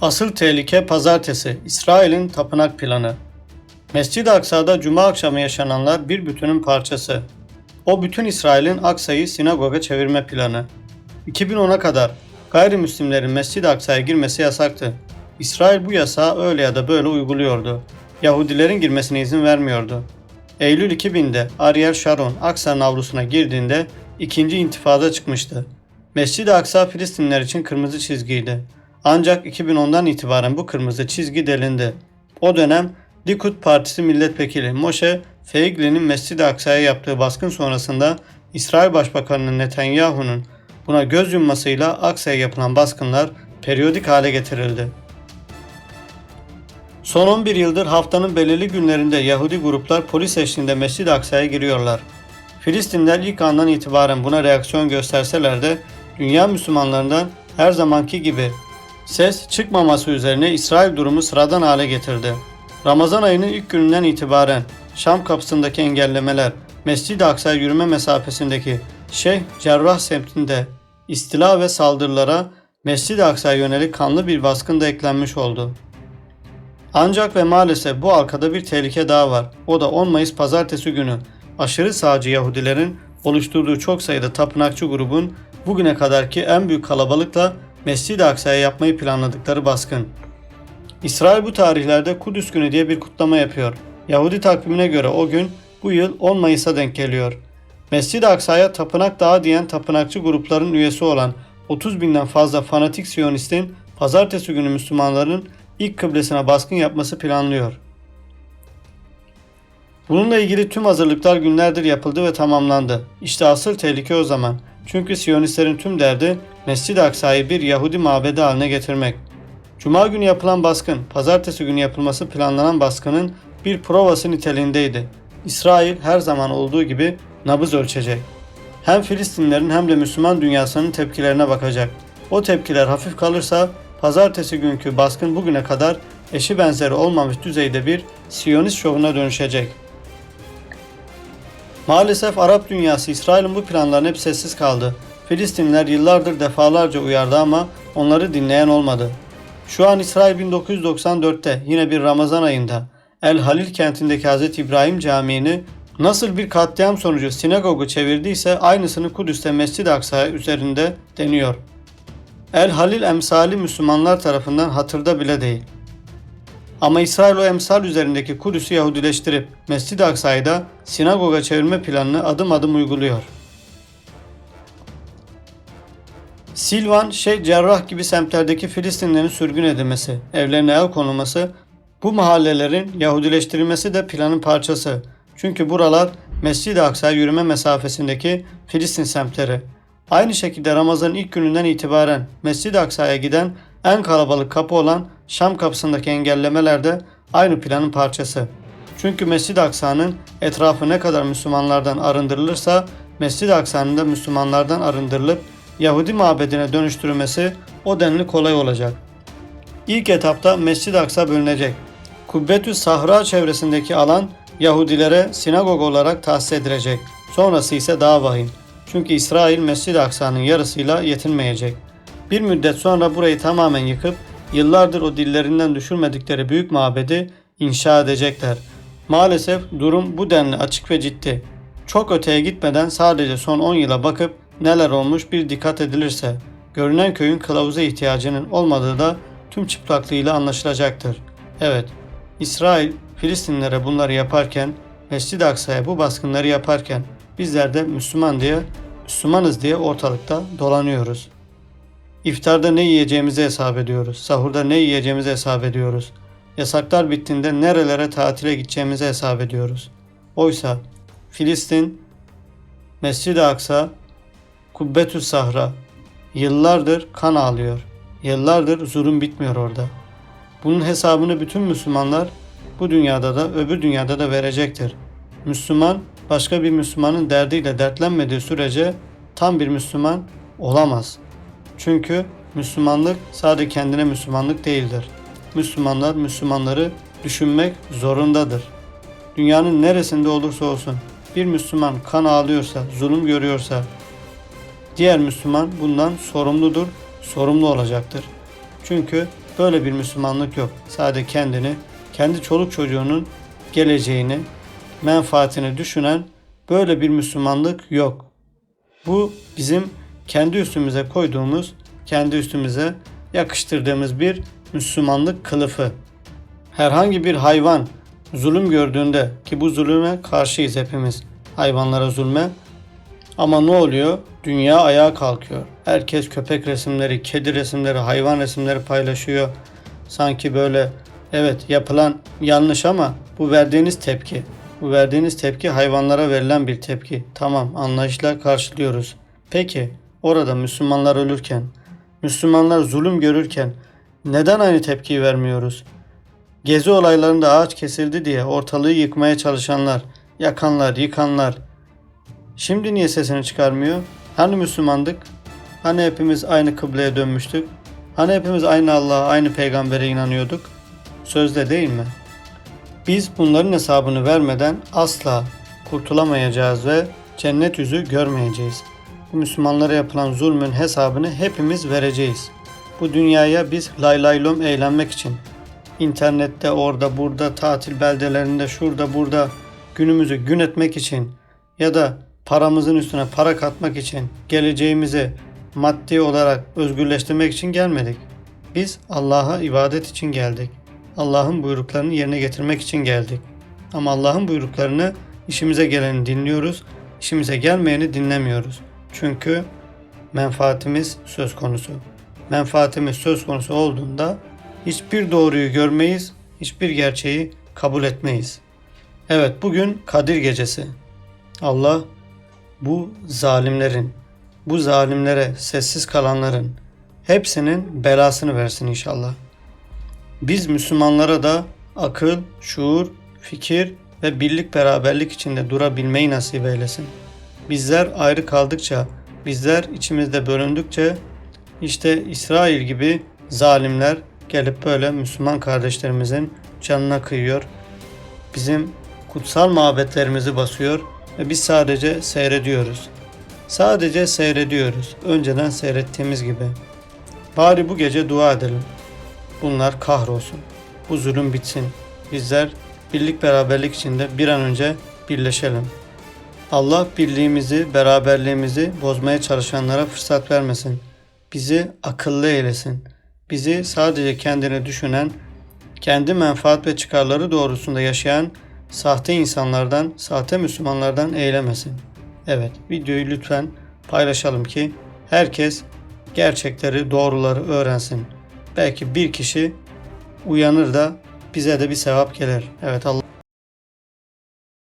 Asıl tehlike pazartesi, İsrail'in tapınak planı. Mescid-i Aksa'da cuma akşamı yaşananlar bir bütünün parçası. O bütün İsrail'in Aksa'yı sinagoga çevirme planı. 2010'a kadar gayrimüslimlerin Mescid-i Aksa'ya girmesi yasaktı. İsrail bu yasağı öyle ya da böyle uyguluyordu. Yahudilerin girmesine izin vermiyordu. Eylül 2000'de Ariel Sharon Aksa'nın avlusuna girdiğinde ikinci intifada çıkmıştı. Mescid-i Aksa Filistinler için kırmızı çizgiydi. Ancak 2010'dan itibaren bu kırmızı çizgi delindi. O dönem Likud Partisi milletvekili Moshe Feigli'nin Mescid-i Aksa'ya yaptığı baskın sonrasında İsrail Başbakanı Netanyahu'nun buna göz yummasıyla Aksa'ya yapılan baskınlar periyodik hale getirildi. Son 11 yıldır haftanın belirli günlerinde Yahudi gruplar polis eşliğinde Mescid-i Aksa'ya giriyorlar. Filistinler ilk andan itibaren buna reaksiyon gösterseler de dünya Müslümanlarından her zamanki gibi ses çıkmaması üzerine İsrail durumu sıradan hale getirdi. Ramazan ayının ilk gününden itibaren Şam kapısındaki engellemeler, Mescid-i Aksa yürüme mesafesindeki Şeyh Cerrah semtinde istila ve saldırılara Mescid-i Aksa'ya yönelik kanlı bir baskın da eklenmiş oldu. Ancak ve maalesef bu arkada bir tehlike daha var. O da 10 Mayıs pazartesi günü aşırı sağcı Yahudilerin oluşturduğu çok sayıda tapınakçı grubun bugüne kadarki en büyük kalabalıkla Mescid-i Aksa'ya yapmayı planladıkları baskın. İsrail bu tarihlerde Kudüs günü diye bir kutlama yapıyor. Yahudi takvimine göre o gün bu yıl 10 Mayıs'a denk geliyor. Mescid-i Aksa'ya tapınak dağı diyen tapınakçı grupların üyesi olan 30 binden fazla fanatik Siyonistin pazartesi günü Müslümanların ilk kıblesine baskın yapması planlıyor. Bununla ilgili tüm hazırlıklar günlerdir yapıldı ve tamamlandı. İşte asıl tehlike o zaman. Çünkü Siyonistlerin tüm derdi Mescid-i Aksa'yı bir Yahudi mabedi haline getirmek. Cuma günü yapılan baskın, pazartesi günü yapılması planlanan baskının bir provası niteliğindeydi. İsrail her zaman olduğu gibi nabız ölçecek. Hem Filistinlerin hem de Müslüman dünyasının tepkilerine bakacak. O tepkiler hafif kalırsa pazartesi günkü baskın bugüne kadar eşi benzeri olmamış düzeyde bir Siyonist şovuna dönüşecek. Maalesef Arap dünyası İsrail'in bu planlarına hep sessiz kaldı. Filistinler yıllardır defalarca uyardı ama onları dinleyen olmadı. Şu an İsrail 1994'te yine bir Ramazan ayında El Halil kentindeki Hz. İbrahim Camii'ni nasıl bir katliam sonucu sinagogu çevirdiyse aynısını Kudüs'te Mescid-i Aksa üzerinde deniyor. El Halil emsali Müslümanlar tarafından hatırda bile değil. Ama İsrail o emsal üzerindeki Kudüs'ü Yahudileştirip Mescid-i Aksa'yı da sinagoga çevirme planını adım adım uyguluyor. Silvan, Şeyh Cerrah gibi semtlerdeki Filistinlerin sürgün edilmesi, evlerine el konulması, bu mahallelerin Yahudileştirilmesi de planın parçası. Çünkü buralar Mescid-i Aksa yürüme mesafesindeki Filistin semtleri. Aynı şekilde Ramazan'ın ilk gününden itibaren Mescid-i Aksa'ya giden en kalabalık kapı olan Şam kapısındaki engellemeler de aynı planın parçası. Çünkü Mescid-i Aksa'nın etrafı ne kadar Müslümanlardan arındırılırsa Mescid-i Aksa'nın da Müslümanlardan arındırılıp Yahudi mabedine dönüştürülmesi o denli kolay olacak. İlk etapta Mescid-i Aksa bölünecek. Kubbetü Sahra çevresindeki alan Yahudilere sinagog olarak tahsis edilecek. Sonrası ise daha vahim. Çünkü İsrail Mescid-i Aksa'nın yarısıyla yetinmeyecek. Bir müddet sonra burayı tamamen yıkıp yıllardır o dillerinden düşürmedikleri büyük mabedi inşa edecekler. Maalesef durum bu denli açık ve ciddi. Çok öteye gitmeden sadece son 10 yıla bakıp neler olmuş bir dikkat edilirse görünen köyün kılavuza ihtiyacının olmadığı da tüm çıplaklığıyla anlaşılacaktır. Evet, İsrail Filistinlere bunları yaparken, Mescid-i Aksa'ya bu baskınları yaparken bizler de Müslüman diye, Müslümanız diye ortalıkta dolanıyoruz. İftarda ne yiyeceğimizi hesap ediyoruz. Sahurda ne yiyeceğimizi hesap ediyoruz. Yasaklar bittiğinde nerelere tatile gideceğimizi hesap ediyoruz. Oysa Filistin, Mescid-i Aksa, Kubbetü Sahra yıllardır kan ağlıyor. Yıllardır zulüm bitmiyor orada. Bunun hesabını bütün Müslümanlar bu dünyada da öbür dünyada da verecektir. Müslüman başka bir Müslümanın derdiyle dertlenmediği sürece tam bir Müslüman olamaz. Çünkü Müslümanlık sadece kendine Müslümanlık değildir. Müslümanlar Müslümanları düşünmek zorundadır. Dünyanın neresinde olursa olsun bir Müslüman kan ağlıyorsa, zulüm görüyorsa diğer Müslüman bundan sorumludur, sorumlu olacaktır. Çünkü böyle bir Müslümanlık yok. Sadece kendini, kendi çoluk çocuğunun geleceğini, menfaatini düşünen böyle bir Müslümanlık yok. Bu bizim kendi üstümüze koyduğumuz, kendi üstümüze yakıştırdığımız bir Müslümanlık kılıfı. Herhangi bir hayvan zulüm gördüğünde ki bu zulüme karşıyız hepimiz. Hayvanlara zulme. Ama ne oluyor? Dünya ayağa kalkıyor. Herkes köpek resimleri, kedi resimleri, hayvan resimleri paylaşıyor. Sanki böyle evet yapılan yanlış ama bu verdiğiniz tepki. Bu verdiğiniz tepki hayvanlara verilen bir tepki. Tamam anlayışla karşılıyoruz. Peki orada Müslümanlar ölürken, Müslümanlar zulüm görürken neden aynı tepkiyi vermiyoruz? Gezi olaylarında ağaç kesildi diye ortalığı yıkmaya çalışanlar, yakanlar, yıkanlar. Şimdi niye sesini çıkarmıyor? Hani Müslümandık? Hani hepimiz aynı kıbleye dönmüştük? Hani hepimiz aynı Allah'a, aynı peygambere inanıyorduk? Sözde değil mi? Biz bunların hesabını vermeden asla kurtulamayacağız ve cennet yüzü görmeyeceğiz. Bu Müslümanlara yapılan zulmün hesabını hepimiz vereceğiz. Bu dünyaya biz lay lay lom eğlenmek için, internette orada burada tatil beldelerinde şurada burada günümüzü gün etmek için ya da paramızın üstüne para katmak için geleceğimizi maddi olarak özgürleştirmek için gelmedik. Biz Allah'a ibadet için geldik. Allah'ın buyruklarını yerine getirmek için geldik. Ama Allah'ın buyruklarını işimize geleni dinliyoruz, işimize gelmeyeni dinlemiyoruz. Çünkü menfaatimiz söz konusu. Menfaatimiz söz konusu olduğunda hiçbir doğruyu görmeyiz, hiçbir gerçeği kabul etmeyiz. Evet bugün Kadir Gecesi. Allah bu zalimlerin, bu zalimlere sessiz kalanların hepsinin belasını versin inşallah. Biz Müslümanlara da akıl, şuur, fikir ve birlik beraberlik içinde durabilmeyi nasip eylesin. Bizler ayrı kaldıkça, bizler içimizde bölündükçe işte İsrail gibi zalimler gelip böyle Müslüman kardeşlerimizin canına kıyıyor. Bizim kutsal mabetlerimizi basıyor ve biz sadece seyrediyoruz. Sadece seyrediyoruz. Önceden seyrettiğimiz gibi. Bari bu gece dua edelim. Bunlar kahrolsun. Bu zulüm bitsin. Bizler birlik beraberlik içinde bir an önce birleşelim. Allah birliğimizi, beraberliğimizi bozmaya çalışanlara fırsat vermesin. Bizi akıllı eylesin. Bizi sadece kendini düşünen, kendi menfaat ve çıkarları doğrusunda yaşayan sahte insanlardan, sahte Müslümanlardan eylemesin. Evet, videoyu lütfen paylaşalım ki herkes gerçekleri, doğruları öğrensin. Belki bir kişi uyanır da bize de bir sevap gelir. Evet Allah